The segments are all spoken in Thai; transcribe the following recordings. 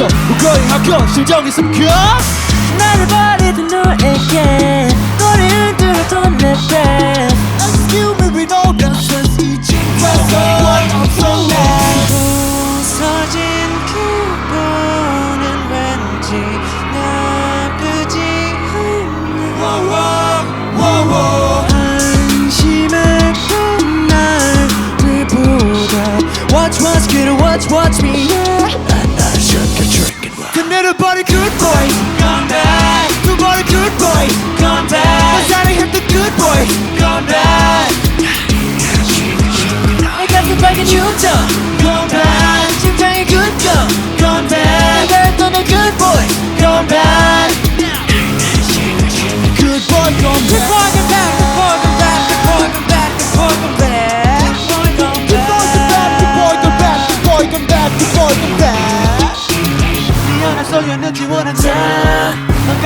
있었어. 무거이 하고 심정이 삼켜 나를 버리던 너에게 너를 들었던 내 breath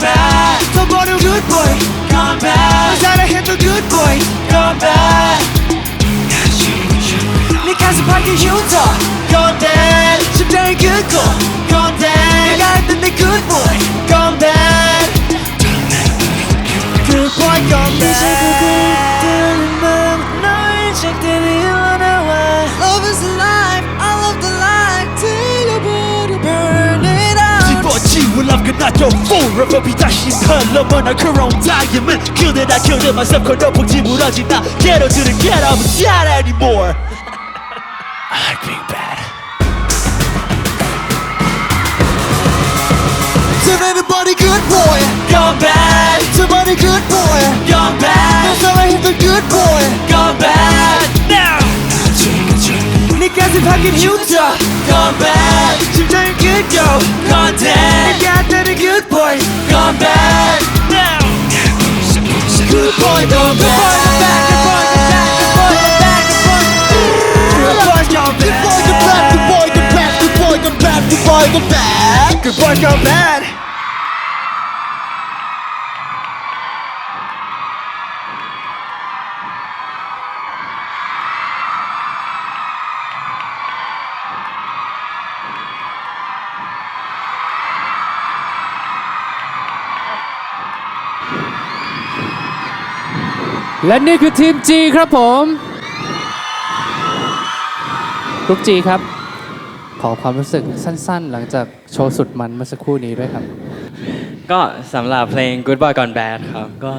back 더 버린 good boy Come back 사랑했던 good boy Come back 네 가슴 밝힌 흉터 Come back 심장의 good girl Come back 내가 했던 내 good boy Come back Not your fool river 비다시 흘러버는 그런 다이면 그대나 그대 myself 건너폭지 무너진 나 Get out to the get I'm not anymore. I'm being bad To anybody good boy. Gone bad To everybody good boy. Gone bad 너 사랑했던 good boy. Gone bad Now. 나 지금 좀 니까지 Gone bad 심장이 let go. Gone dead. You got that good boy. Gone bad. Now. Good boy, gone bad. Good boy, gone bad. Good boy, gone bad. และนี่คือทีม G ครับผมกรุ๊ป G ครับ ขอความรู้สึกสั้นๆ หลังจากโชว์สุดมันเมื่อสักครู่นี้ด้วยครับ ก็สำหรับเพลง Good Boy Gone Bad ครับ ก็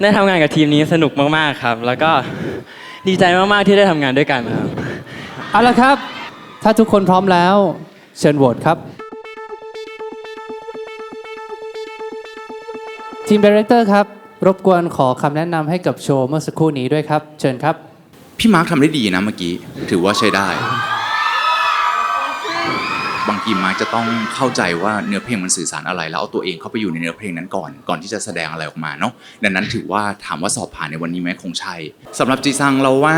ได้ทำงานกับทีมนี้สนุกมากๆครับ แล้วก็ดีใจมากๆที่ได้ทำงานด้วยกันครับ เอาละครับ ถ้าทุกคนพร้อมแล้ว เชิญโหวตครับ ทีมดีเรคเตอร์ครับ รบกวนขอคำแนะนำให้กับโชว์เมื่อสักครู่นี้ด้วยครับ เชิญครับ พี่มาร์คทำได้ดีนะเมื่อกี้ ถือว่าใช้ได้ บางทีมาร์คจะต้องเข้าใจว่าเนื้อเพลงมันสื่อสารอะไร แล้วเอาตัวเองเข้าไปอยู่ในเนื้อเพลงนั้นก่อน ก่อนที่จะแสดงอะไรออกมาเนาะดังนั้นถือว่าถามว่าสอบผ่านในวันนี้ไหมคงใช่สำหรับจีซังเราว่า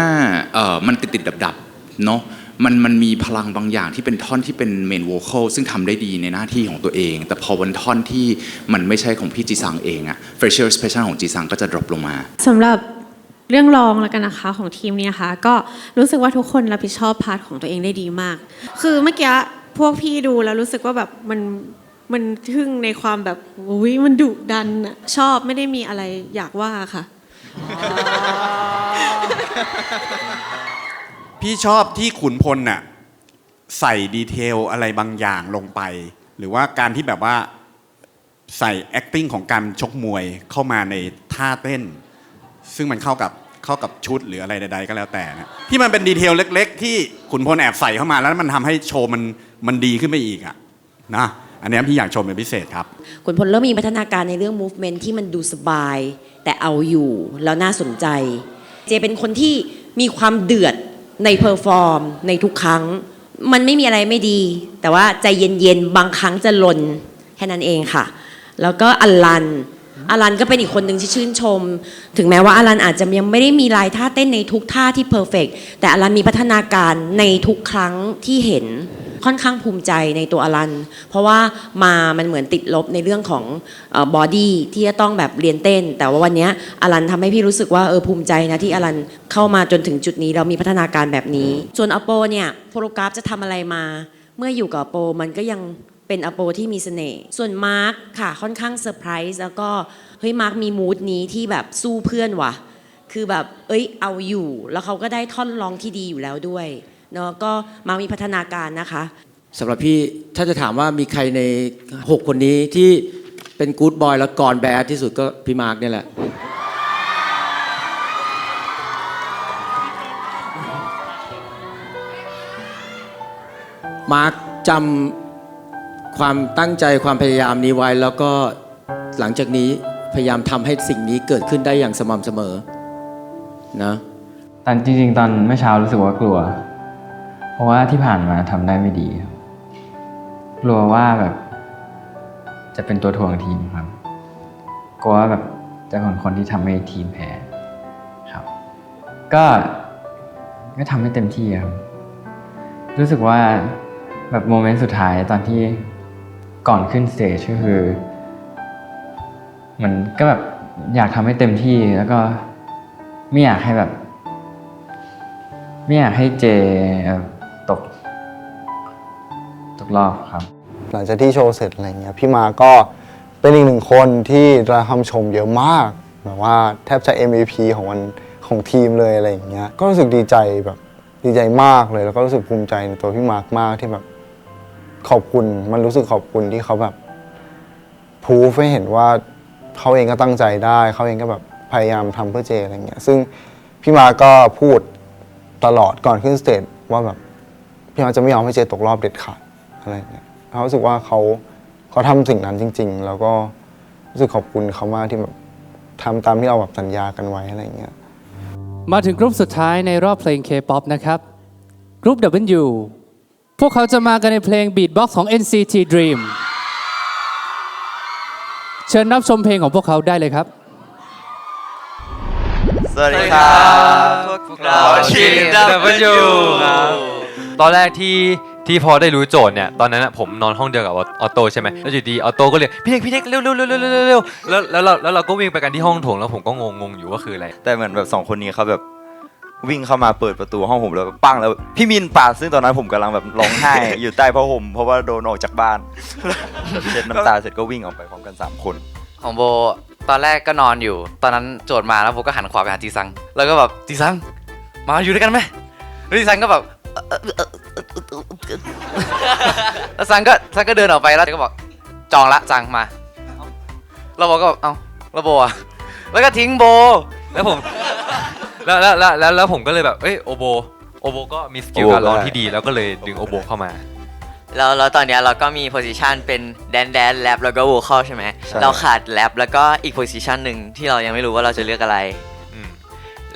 เออมันติดติดดับดับๆเนาะ มันมันมีพลังบางอย่างที่เป็นท่อนที่เป็นเมนโวคอลซึ่งทำได้ดีในหน้าที่ของตัวเอง แต่พอวันท่อนที่มันไม่ใช่ของพี่จีซังเองอะ facial expression ของจีซังก็จะ drop ลงมาสำหรับเรื่องรองแล้วกันนะคะของทีมเนี้ค่ะก็รู้สึกว่าทุกคนรับผิดชอบพาร์ทของตัวเองได้ดีมาก คือเมื่อกี้พวกพี่ดูแล้วรู้สึกว่าแบบมันมันทึ่งในความแบบอุ้ยมันดุดันอะชอบไม่ได้มีอะไรอยากว่าค่ะ พี่ชอบที่ขุนพลน่ะใส่ดีเทลอะไรบางอย่างลงไป หรือว่าการที่แบบว่าใส่ acting ของการชกมวยเข้ามาในท่าเต้น ซึ่งมันเข้ากับเข้ากับชุดหรืออะไรใด ๆ ก็แล้วแต่นะที่มันเป็นดีเทลเล็ก ๆ ที่ขุนพลแอบใส่เข้ามาแล้วมันทำให้โชว์มันมันดีขึ้นไปอีกอะนะอันนี้พี่อยากชมเป็นพิเศษครับขุนพลเริ่มมีพัฒนาการในเรื่อง movement ที่มันดูสบาย แต่เอาอยู่แล้วน่าสนใจ เจเป็นคนที่มีความเดือด ในเพอร์ฟอร์มในทุกครั้ง มันไม่มีอะไรไม่ดี แต่ว่าใจเย็นๆ บางครั้งจะลนแค่นั้นเองค่ะ แล้วก็อลันอลันก็เป็นอีกคนหนึ่งที่ชื่นชม ถึงแม้ว่าอลันอาจจะยังไม่ได้มีลายท่าเต้นในทุกท่าที่เพอร์เฟกแต่อลันมีพัฒนาการในทุกครั้งที่เห็น ค่อนข้างภูมิใจในตัวอลัน เพราะว่ามามันเหมือนติดลบในเรื่องของบอดี้ที่จะต้องแบบเรียนเต้น แต่ว่าวันนี้อลันทำให้พี่รู้สึกว่าเออภูมิใจนะที่อลันเข้ามาจนถึงจุดนี้เรามีพัฒนาการแบบนี้ ส่วนอโปเนี่ยโปรกราฟจะทำอะไรมา เมื่ออยู่กับอโปมันก็ยังเป็นอโปที่มีเสน่ห์ส่วนมาร์คค่ะค่อนข้างเซอร์ไพรส์แล้วก็เฮ้ยมาร์คมีมูดนี้ที่แบบสู้เพื่อนว่ะ คือแบบเอ้ยเอาอยู่ แล้วเขาก็ได้ท่อนร้องที่ดีอยู่แล้วด้วย เนาะก็มามีพัฒนาการนะคะสำหรับพี่ถ้าจะถามว่ามีใครใน 6 คนนี้ที่เป็นกู๊ดบอยแล้วก่อนแบดที่สุดก็พี่มาร์กเนี่ยแหละ มาร์กจำความตั้งใจความพยายามนี้ไว้ แล้วก็หลังจากนี้พยายามทำให้สิ่งนี้เกิดขึ้นได้อย่างสม่ำเสมอนะ ตอนจริงๆ ตอนเมื่อเช้ารู้สึกว่ากลัว เพราะว่าที่ผ่านมาทำได้ไม่ดีครับกลัวว่าแบบจะเป็นตัวถ่วงทีมครับกลัวว่าแบบจะเป็นคนที่ทำให้ทีมแพ้ครับ ก็ก็ทำให้เต็มที่ครับ รู้สึกว่าแบบโมเมนต์สุดท้ายตอนที่ก่อนขึ้นสเตจก็คือมันก็แบบอยากทำให้เต็มที่แล้วก็ไม่อยากให้แบบ ไม่อยากให้เจ ตกรอบครับ หลังจากที่โชว์เสร็จอะไรเงี้ยพี่มาก็เป็นอีกหนึ่งคนที่ได้คำชมเยอะมากแบบว่าแทบจะ MVP ของวันของทีมเลยอะไรอย่างเงี้ยก็รู้สึกดีใจแบบดีใจมากเลย แล้วก็รู้สึกภูมิใจในตัวพี่มาร์กมากที่แบบขอบคุณมันรู้สึกขอบคุณที่เขาแบบพูฟให้เห็นว่าเขาเองก็ตั้งใจได้เขาเองก็แบบพยายามทำเพื่อเจอะไรเงี้ยซึ่งพี่มาร์กก็พูดตลอดก่อนขึ้นสเตจว่าแบบพี่มาร์กจะไม่ยอมให้เจตกรอบเด็ดขาด อะไรเงี้ยเขารู้สึกว่าเขาเขาทำสิ่งนั้นจริง ๆ แล้วก็รู้สึกขอบคุณเขามากที่แบบทำตามที่เราแบบสัญญากันไว้อะไรอย่างเงี้ยมาถึงกรุ๊ปสุดท้ายในรอบเพลง K-POP นะครับกรุ๊ป W พวกเขาจะมากันในเพลง Beatbox ของ NCT Dream เชิญรับชมเพลงของพวกเขาได้เลยครับ สวัสดีครับพวกเราทีม W ตอนแรกที่ ที่พอได้รู้โจทย์เนี่ยตอนนั้นอะผมนอนห้องเดียวกับออโต้ใช่ไหมแล้วอยู่ดีออโต้ก็เรียกพี่เล็กพี่เล็กเร็วเร็วเร็วเร็วเร็วเร็วแล้วแล้วเราแล้วเราก็วิ่งไปกันที่ห้องโถงแล้วผมก็งงงอยู่ว่าคืออะไรแต่เหมือนแบบสองคนนี้เขาแบบวิ่งเข้ามาเปิดประตูห้องผมแล้วปั้งแล้วพี่มินปาดซึ่งตอนนั้นผมกำลังแบบร้องไห้อยู่ใต้ผ้าห่มเพราะว่าโดนออกจากบ้านเช็ดน้ำตาเสร็จก็วิ่งออกไปพร้อมกันสามคน ของโบตอนแรกก็นอนอยู่ ตอนนั้นโจทย์มาแล้วโบก็หันขวาไปหาจีซัง แล้วก็แบบจีซัง มาอยู่ด้วยกันไหมแล้วจีซังก็แบบ แล้วซังก็ซังก็เดินออกไปแล้วก็บอกจองละซังมาแล้วโบก็แบบเอ้าแล้วโบอะแล้วก็ทิ้งโบ แล้วผมแล้วแล้วแล้วแล้วแล้วผมก็เลยแบบเอ้ยโอโบโอโบก็มีสกิลโอโบการร้องได้ที่ดีแล้วก็เลยดึงโอโบเข้ามา แล้วแล้วตอนเนี้ยเราก็มีโพสิชันเป็นแดนแดนแรปแล้วก็โวคอลใช่ไหมใช่ เราขาดแรปแล้วก็อีกโพสิชันหนึ่งที่เรายังไม่รู้ว่าเราจะเลือกอะไร อืม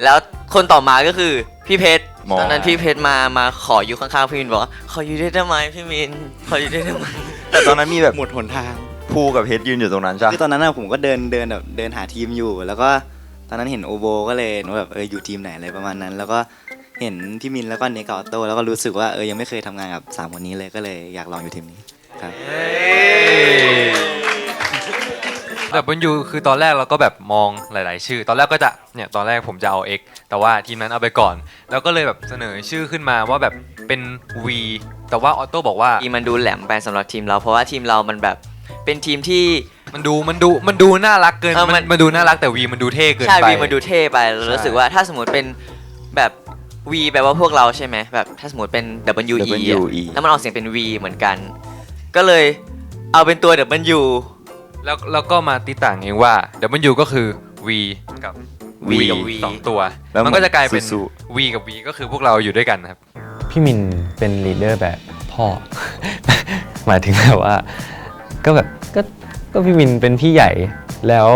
แล้วคนต่อมาก็คือพี่เพชรห มอตอนนั้นพี่เพชรมามาขออยู่ข้างๆพี่มินบอกว่าขออยู่ด้วยได้ไหมพี่มินขออยู่ด้วยได้ไหมแต่ตอนนั้นมีแบบหมดหนทางภูกับเพชรยืนอยู่ตรงนั้นใช่ปะคือตอนนั้นนะผมก็เดินเดินแบบเดินหาทีมอยู่ แล้วก็ตอนนั้นเห็นโอโบก็เลยว่าแบบเอออยู่ทีมไหนอะไรประมาณนั้น แล้วก็เห็นพี่มินแล้วก็เนกกับออโต้แล้วก็รู้สึกว่าเออยังไม่เคยทำงานกับสามคนนี้เลยก็เลยอยากลองอยู่ทีมนี้ครับ แต่บนยูคือตอนแรกเราก็แบบมองหลาย ๆ ชื่อ ตอนแรกก็จะเนี่ยตอนแรกผมจะเอา X แต่ว่าทีมนั้นเอาไปก่อน แล้วก็เลยแบบเสนอชื่อขึ้นมาว่าแบบเป็น V แต่ว่าออโต้บอกว่าทีมมันดูแหลมไปสำหรับทีมเรา เพราะว่าทีมเรามันแบบเป็นทีมที่ มันดูมันดูมันดูน่ารักเกินเออมัมันนมันดูน่ารักแต่ V มันดูเท่เกินใช่ไปวีมันดูเท่ไปเรารู้สึกว่าถ้าสมมติเป็นแบบวีแปลว่าพวกเราใช่ไหมแบบถ้าสมมติเป็น W E อะ WE แล้วมันออกเสียงเป็น V เหมือนกัน ก็เลยเอาเป็นตัว W แล้วแล้วก็มาติดต่างเองว่า W ก็คือ V กับ V กับ V สองตัว แล้วมันก็จะกลายเป็นสู้ V กับ V ก็คือพวกเราอยู่ด้วยกันนะครับ พี่มินเป็นลีดเดอร์แบบพ่อ หมายถึงแบบว่า ก็แบบก็ก็พี่มินเป็นพี่ใหญ่แล้ว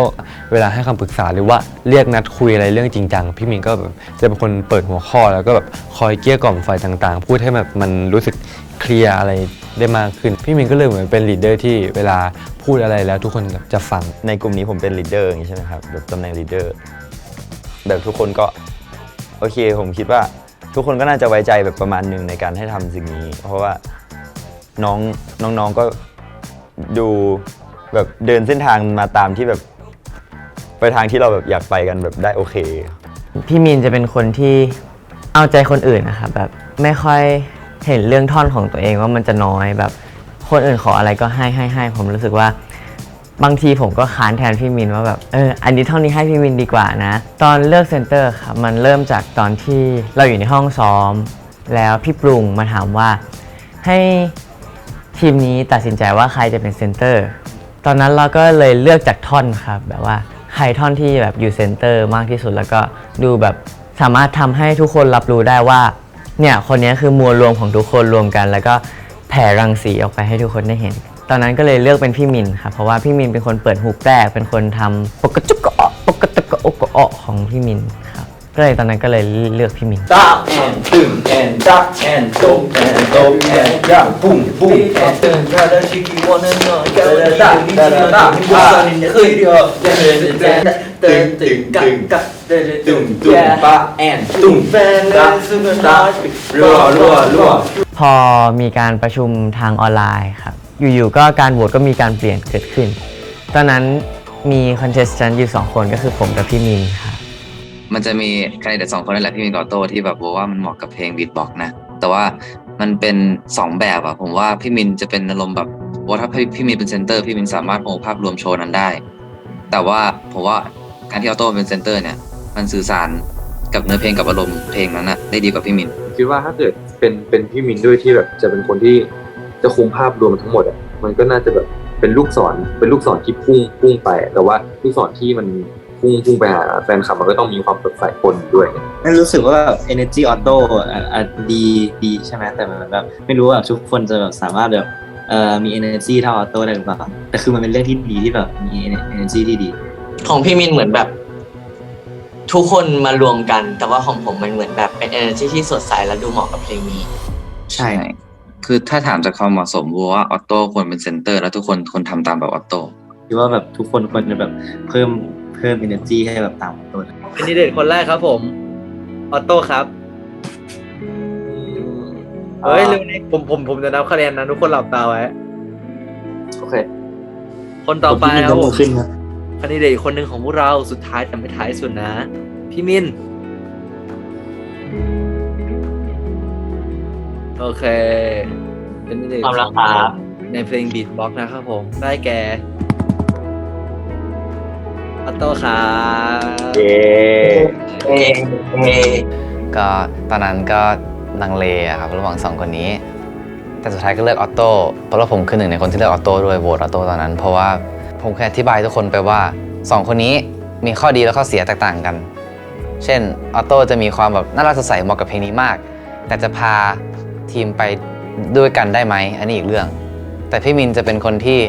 เวลาให้คำปรึกษาหรือว่าเรียกนัดคุยอะไรเรื่องจริงจังพี่มินก็แบบจะเป็นคนเปิดหัวข้อแล้วก็แบบคอยเกลี้ยกล่อมฝ่ายต่างๆ พูดให้แบบมันรู้สึกเคลียร์อะไร ได้มากขึ้น พี่มินก็เลยเหมือนเป็นลีดเดอร์ที่เวลาพูดอะไรแล้วทุกคนแบบจะฟัง ในกลุ่มนี้ผมเป็นลีดเดอร์อย่างนี้ใช่ไหมครับแบบตำแหน่งลีดเดอร์แบบทุกคนก็โอเคผมคิดว่าทุกคนก็น่าจะไว้ใจแบบประมาณหนึ่งในการให้ทำสิ่งนี้ เพราะว่าน้องน้องๆก็ดูแบบเดินเส้นทางมาตามที่แบบไปทางที่เราแบบอยากไปกันแบบได้โอเค พี่มีนจะเป็นคนที่เอาใจคนอื่นนะครับแบบไม่ค่อย เห็นเรื่องท่อนของตัวเองว่ามันจะน้อยแบบ คนอื่นขออะไรก็ให้ให้ให้ผมรู้สึกว่า บางทีผมก็ค้านแทนพี่มินว่าแบบเอออันนี้เท่านี้ให้พี่มินดีกว่านะ ตอนเลือกเซนเตอร์ครับมันเริ่มจากตอนที่เราอยู่ในห้องซ้อม แล้วพี่ปรุงมาถามว่าให้ทีมนี้ตัดสินใจว่าใครจะเป็นเซนเตอร์ตอนนั้นเราก็เลยเลือกจากท่อนครับแบบว่าใครท่อนที่แบบอยู่เซนเตอร์มากที่สุดแล้วก็ดูแบบสามารถทำให้ทุกคนรับรู้ได้ว่า เนี่ยคนนี้คือมวลรวมของทุกคนรวมกัน แล้วก็แผ่รังสีออกไปให้ทุกคนได้เห็น ตอนนั้นก็เลยเลือกเป็นพี่มินครับเพราะว่าพี่มินเป็นคนเปิดหูแรกเป็นคนทำปกจุกกาะปกตะกะอกกะอะของพี่มิน ก็เลยตอนนั้นก็เลยเลือกพี่มิน Stop and boom and duck and go and go and yeah boom boom and turn da da chicky wanna know da da da da da da da in the video turn turn turn gak gak tum tum ba and tum da da รัวรัวรัวพอมีการประชุมทางออนไลน์ครับ อยู่ๆก็การโหวตก็มีการเปลี่ยนเกิดขึ้น ตอนนั้นมีคอนเทสต์อยู่2คนก็คือผมกับพี่มินครับ มันจะมีแคนดิเดสองคนนั่นแหละพี่มินกับอโต้ที่แบบบอกว่ามันเหมาะกับเพลงบีทบ็อกนะ แต่ว่ามันเป็นสองแบบอะผมว่าพี่มินจะเป็นอารมณ์แบบว่าถ้าพี่พี่มินเป็นเซนเตอร์พี่มินสามารถมอภาพรวมโชว์นั้นได้ แต่ว่าผมว่าการที่ออโต้เป็นเซนเตอร์เนี่ย มันสื่อสารกับเนื้อเพลงกับอารมณ์เพลงนั้นนะได้ดีกว่าพี่มินคิดว่าถ้าเกิดเป็นเป็นพี่มินด้วยที่แบบจะเป็นคนที่จะคุมภาพรวมทั้งหมดอะมันก็น่าจะแบบเป็นลูกศรเป็นลูกศรที่พุ่งพุ่งไป แต่ว่าลูกศรที่มัน พุ่งพุ่งไปหาแฟนคลับมันก็ต้องมีความสดใสปนอยู่ด้วยไม่รู้สึกว่าแบบ energy auto อะอะดีดีใช่ไหมแต่มันแบบไม่รู้ว่าทุกคนจะแบบสามารถแบบเอ่อมี energy เท่า auto ได้หรือเปล่าแต่คือมันเป็นเรื่องที่ดีที่แบบมี energy ที่ดี ของพี่มินเหมือนแบบ ทุกคนมารวมกัน แต่ว่าของผมมันเหมือนแบบเป็น energy ที่สดใสและดูเหมาะกับเพลงนี้ ใช่ คือถ้าถามจากความเหมาะสมบัวว่าออโต้ควรเป็นเซนเตอร์ แล้วทุกคนควรทำตามแบบออโต้คิดว่าแบบทุกคนควรจะแบบเพิ่มเพิ่ม energy ให้แบบตาม auto แคนดิเดตคนแรกครับผม ออโต้ครับเฮ้ยเร็วนี้ผมผมผมจะนับคะแนนนะทุกคนหลับตาไว้ โอเค คนต่อไปผมพี่มินครับยกผมืมอขึ้นครับแคนดิเดตอีกคนหนึ่งของพวกเราสุดท้ายแต่ไม่ท้ายสุดนะ พี่มิน โอเคแคนดิเดตพร้อมแล้วครับในเพลงบีทบ็อกนะครับผม ได้แก่ ออโต้ครับเย้ก็ตอนนั้นก็ลังเลอะครับระหว่างสองคนนี้ แต่สุดท้ายก็เลือกออโต้เพราะว่าผมคือหนึ่งในคนที่เลือกออโต้ด้วยโหวตออโต้ตอนนั้น เพราะว่าผมแค่อธิบายทุกคนไปว่าสองคนนี้มีข้อดีและข้อเสียแตกต่างกัน เช่นออโต้จะมีความแบบน่ารักสดใสเหมาะกับเพลงนี้มาก แต่จะพาทีมไปด้วยกันได้ไหมอันนี้อีกเรื่อง แต่พี่มินจะเป็นคนที่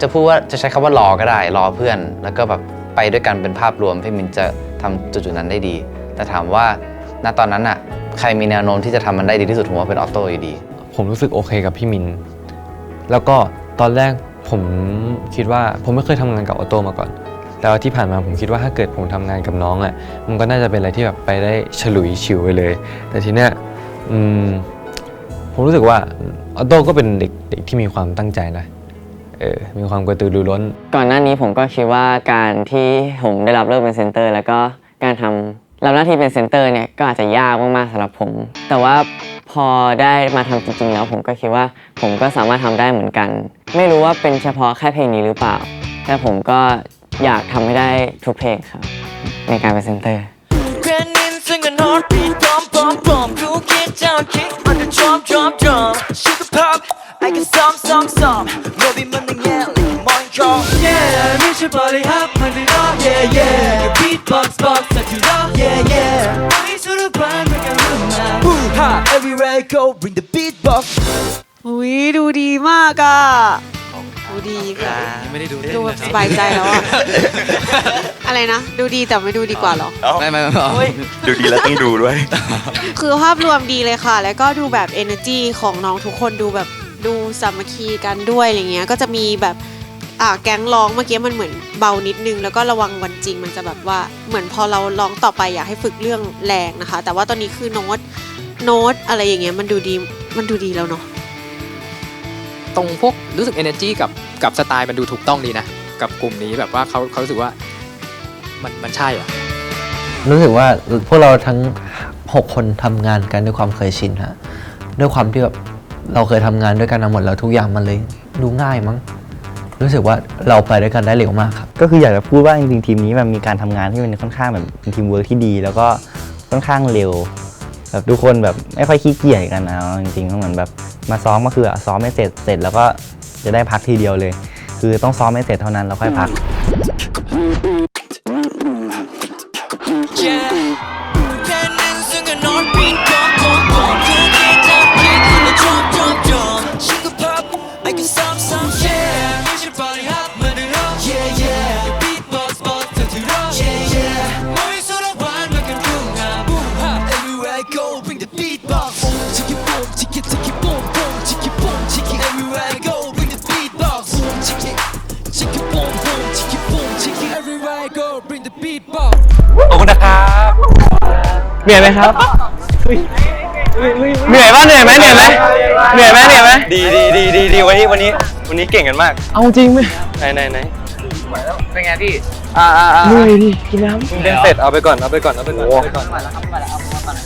จะพูดว่าจะใช้คำว่า รอก็ได้ รอเพื่อน แล้วก็แบบ ไปด้วยกันเป็นภาพรวมพี่มินจะทำจุดๆนั้นได้ดี แต่ถามว่าณตอนนั้นอะใครมีแนวโน้มที่จะทำมันได้ดีที่สุดผมว่าเป็นออโต้อยู่ดี ผมรู้สึกโอเคกับพี่มิน แล้วก็ตอนแรกผมคิดว่าผมไม่เคยทำงานกับออโต้มาก่อน แล้วที่ผ่านมาผมคิดว่าถ้าเกิดผมทำงานกับน้องอะมันก็น่าจะเป็นอะไรที่แบบไปได้ฉลุยฉิวไปเลย แต่ทีเนี้ยผมรู้สึกว่าออโต้ก็เป็นเด็กเด็กที่มีความตั้งใจนะ เออมีความกระตือรือร้น ก่อนหน้านี้ผมก็คิดว่าการที่ผมได้รับเลือกเป็นเซนเตอร์ แล้วก็การทำรับหน้าที่เป็นเซนเตอร์เนี่ยก็อาจจะยากมากๆสำหรับผม แต่ว่าพอได้มาทำจริงๆแล้วผมก็คิดว่าผมก็สามารถทำได้เหมือนกัน ไม่รู้ว่าเป็นเฉพาะแค่เพลงนี้หรือเปล่า แต่ผมก็อยากทำให้ได้ทุกเพลงครับ ในการเป็นเซนเตอร์ Grand in singing heartbeat, bum bum bum. You get down, kick on the drum, drum, drum. Sugar pop, I get some, some, some. Movie money, yeah, like morning draw. Yeah, reach your body up, put it up, yeah, yeah. Your beatbox, box, set you up, yeah, yeah. Body to the ground, make a room now. Woo ha, everywhere I go, bring the beatbox. อุ้ยดูดีมากอะ ดูดียังไม่ได้ดูดูแบบสบายใจแล้วอะอะไรนะ ดูดีแต่ไม่ดูดีกว่าเหรอไม่ไม่ ดูดีแล้วต้องดูด้วย คือภาพรวมดีเลยค่ะ แล้วก็ดูแบบ energy ของน้องทุกคนดูแบบ ดูสามัคคีกันด้วยอะไรเงี้ยก็จะมีแบบอ่าแก๊งร้องเมื่อกี้มันเหมือนเบานิดนึง แล้วก็ระวังวันจริงมันจะแบบว่าเหมือนพอเราร้องต่อไปอยากให้ฝึกเรื่องแรงนะคะ แต่ว่าตอนนี้คือโน้ตโน้ตอะไรอย่างเงี้ยมันดูดีมันดูดีแล้วเนาะตรงพวกรู้สึก energy กับกับสไตล์มันดูถูกต้องดีนะ กับกลุ่มนี้แบบว่าเขาเขารู้สึกว่ามันมันใช่อะรู้สึกว่าพวกเราทั้ง 6 คนทำงานกันด้วยความเคยชินฮะด้วยความที่แบบ เราเคยทำงานด้วยกันมาหมดแล้วทุกอย่างมันเลยดูง่ายมั้งรู้สึกว่าเราไปด้วยกันได้เร็วมากครับ ก็คืออยากจะพูดว่าจริงๆทีมนี้มันมีการทำงานที่มันค่อนข้างแบบเป็นทีมเวิร์กที่ดี แล้วก็ค่อนข้างเร็วแบบทุกคนแบบไม่ค่อยขี้เกียจกันนะจริงๆก็เหมือนแบบมาซ้อมก็คือซ้อมไม่เสร็จเสร็จแล้วก็จะได้พักทีเดียวเลย คือต้องซ้อมให้เสร็จเท่านั้นแล้วค่อยพัก เหนื่อยไหมครับ เหนื่อยป่ะเหนื่อยไหมเหนื่อยไหมเหนื่อยไหมเหนื่อยไหมดีดีดีดีดีวันนี้วันนี้วันนี้เก่งกันมาก เอาจริงไหมไหนไหนไหนเป็นไงพี่ อ่าอ่าเหนื่อยดิกินน้ำเล่นเสร็จเอาไปก่อนเอาไปก่อนเอาไปก่อนเอาไปก่อน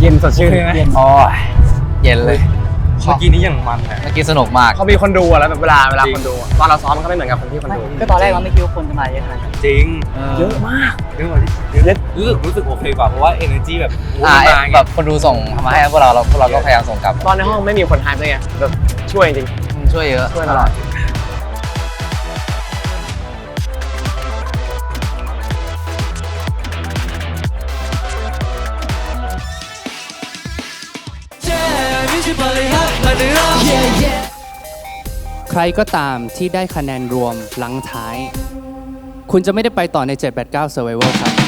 เย็นสดชื่นไหมอ๋อ เย็นเลยเมื่อกี้นี้ยังมันอะเมื่อกี้สนุกมาก เขามีคนดูอะแล้วแบบเวลาเวลาคนดูอะตอนเราซ้อมมันก็ไม่เหมือนกับคนที่คนดู ก็ตอนแรกเราไม่คิดว่าคนจะมาเยอะขนาดนั้นจริงเยอะมากเยอะกว่าที่เยอะรู้สึกรู้สึกโอเคกว่าเพราะว่า energy แบบอ่าแบบคนดูส่งมาให้พวกเราเราพวกเราก็พยายามส่งกลับตอนในห้องไม่มีคนไฮป์เลยไงแบบช่วยจริง ช่วยเยอะ ช่วยตลอด ใครก็ตามที่ได้คะแนนรวมหลังท้าย คุณจะไม่ได้ไปต่อใน 789 Survival ครับ